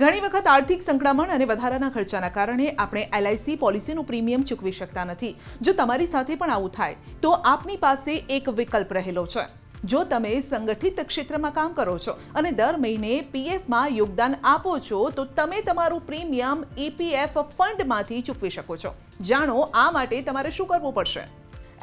ઘણી વખત આર્થિક સંકળામણ અને વધારાના ખર્ચાના કારણે આપણે એલઆઈસી પોલિસીનું પ્રીમિયમ ચૂકવી શકતા નથી. જો તમારી સાથે પણ આવું થાય, તો આપની પાસે એક વિકલ્પ રહેલો છે. જો તમે સંગઠિત ક્ષેત્રમાં કામ કરો છો અને દર મહિને પીએફમાં યોગદાન આપો છો, તો તમે તમારું પ્રીમિયમ ઈપીએફ ફંડમાંથી ચૂકવી શકો છો. જાણો આ માટે તમારે શું કરવું પડશે?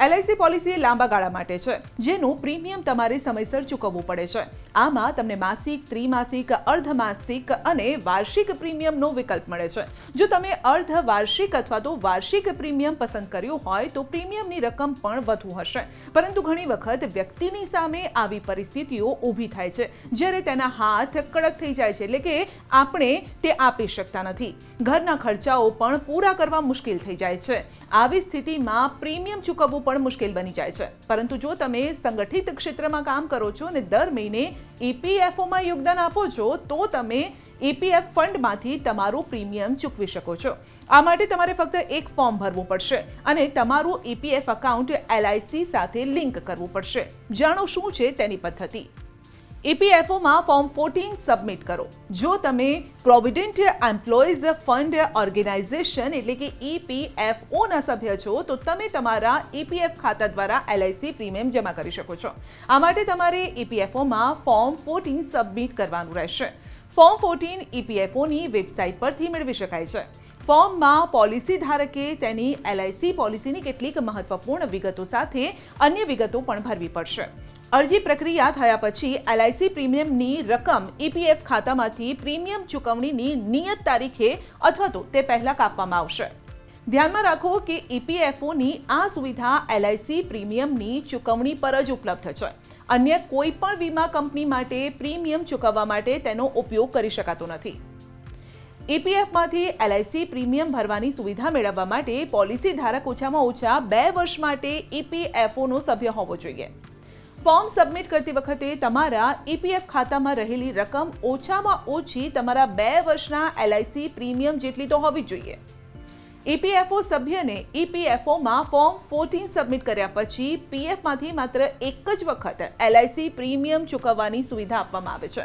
એલઆઈસી પોલિસી લાંબા ગાળા માટે છે, જેનું પ્રીમિયમ તમારે સમયસર ચૂકવવું પડે છે. આમાં તમને માસિક, ત્રિમાસિક, અર્ધમાસિક અને વાર્ષિક પ્રીમિયમનો વિકલ્પ મળે છે. જો તમે અર્ધ વાર્ષિક અથવા તો વાર્ષિક પ્રીમિયમ પસંદ કર્યું હોય, તો પ્રીમિયમની રકમ પણ વધુ હશે. પરંતુ ઘણી વખત વ્યક્તિની સામે આવી પરિસ્થિતિઓ ઊભી થાય છે, જ્યારે તેના હાથ કડક થઈ જાય છે, એટલે કે આપણે તે આપી શકતા નથી. ઘરના ખર્ચાઓ પણ પૂરા કરવા મુશ્કેલ થઈ જાય છે. આવી સ્થિતિમાં પ્રીમિયમ ચૂકવવું પણ મુશ્કેલ બની જાય છે. પરંતુ જો તમે સંગઠિત ક્ષેત્રમાં કામ કરો છો અને દર મહિને ઈપીએફઓમાં યોગદાન આપો છો, તો તમે ઈપીએફ ફંડમાંથી તમારું પ્રીમિયમ ચૂકવી શકો છો. આ માટે તમારે ફક્ત એક ફોર્મ ભરવું પડશે અને તમારું ઈપીએફ એકાઉન્ટ એલઆઈસી સાથે લિંક કરવું પડશે. જાણો શું છે તેની પદ્ધતિ? ઈપીએફઓમાં ફોર્મ ફોર્ટીન સબમિટ કરો. જો તમે પ્રોવિડન્ટ એમ્પ્લોઈઝ ફંડ ઓર્ગેનાઇઝેશન એટલે કે ઈપીએફઓના સભ્ય છો, તો તમે તમારા ઈપીએફ ખાતા દ્વારા એલઆઈસી પ્રીમિયમ જમા કરી શકો છો. આ માટે તમારે ઈપીએફઓમાં ફોર્મ ફોર્ટીન સબમિટ કરવાનું રહેશે. ફોર્મ ફોર્ટીન ઈપીએફઓની વેબસાઇટ પરથી મેળવી શકાય છે. ફોર્મમાં પોલિસી ધારકે તેની એલઆઈસી પોલિસીની કેટલીક મહત્વપૂર્ણ વિગતો સાથે અન્ય વિગતો પણ ભરવી પડશે. અરજી પ્રક્રિયા થયા પછી એલઆઈસી પ્રીમિયમની રકમ ઈપીએફ ખાતામાંથી પ્રીમિયમ ચૂકવણીની નિયત તારીખે અથવા તો તે પહેલાં કાપવામાં આવશે. ધ્યાનમાં રાખો કે ઈપીએફઓની આ સુવિધા એલઆઈસી પ્રીમિયમની ચૂકવણી પર જ ઉપલબ્ધ છે. અન્ય કોઈ પણ વીમા કંપની માટે પ્રીમિયમ ચૂકવવા માટે તેનો ઉપયોગ કરી શકાતો નથી. ઈપીએફમાંથી એલઆઈસી પ્રીમિયમ ભરવાની સુવિધા મેળવવા માટે પોલિસી ધારક ઓછામાં ઓછા બે વર્ષ માટે ઈપીએફઓનો સભ્ય હોવો જોઈએ. ફોર્મ સબમિટ કરતી વખતે તમારા ઈપીએફ ખાતામાં રહેલી રકમ ઓછામાં ઓછી તમારા બે વર્ષના એલઆઈસી પ્રીમિયમ જેટલી તો હોવી જોઈએ. ઈપીએફઓ સભ્યને ઈપીએફઓમાં ફોર્મ ફોર્ટીન સબમિટ કર્યા પછી પીએફમાંથી માત્ર એક જ વખત એલઆઈસી પ્રીમિયમ ચૂકવવાની સુવિધા આપવામાં આવે છે.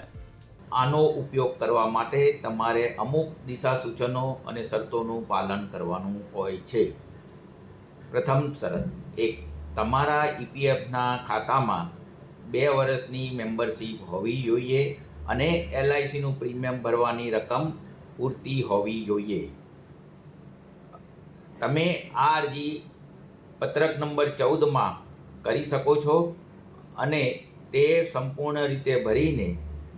આનો ઉપયોગ કરવા માટે તમારે અમુક દિશા સૂચનો અને શરતોનું પાલન કરવાનું હોય છે. પ્રથમ શરત એક, તમારા ઈપીએફના ખાતામાં બે વર્ષની મેમ્બરશીપ હોવી જોઈએ અને એલઆઈસીનું પ્રીમિયમ ભરવાની રકમ પૂરતી હોવી જોઈએ. તમે આ અરજી પત્રક નંબર ચૌદમાં કરી શકો છો અને તે સંપૂર્ણ રીતે ભરીને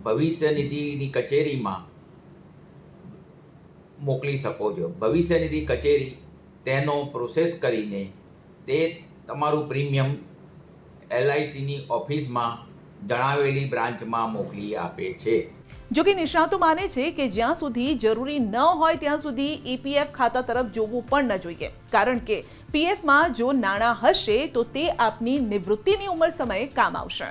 ભવિષ્ય નિધિની કચેરીમાં મોકલી શકો છો. ભવિષ્ય નિધિ કચેરી તેનો પ્રોસેસ કરીને તે તમારું પ્રીમિયમ એલઆઈસીની ઓફિસમાં જણાવેલી બ્રાન્ચમાં મોકલી આપે છે. જો કે નિષ્ણાતો માને છે કે જ્યાં સુધી જરૂરી ન હોય ત્યાં સુધી ઈપીએફ ખાતા તરફ જોવું પણ ન જોઈએ. કારણ કે પીએફમાં જો નાણાં હશે તો તે આપની નિવૃત્તિની ઉંમર સમયે કામ આવશે.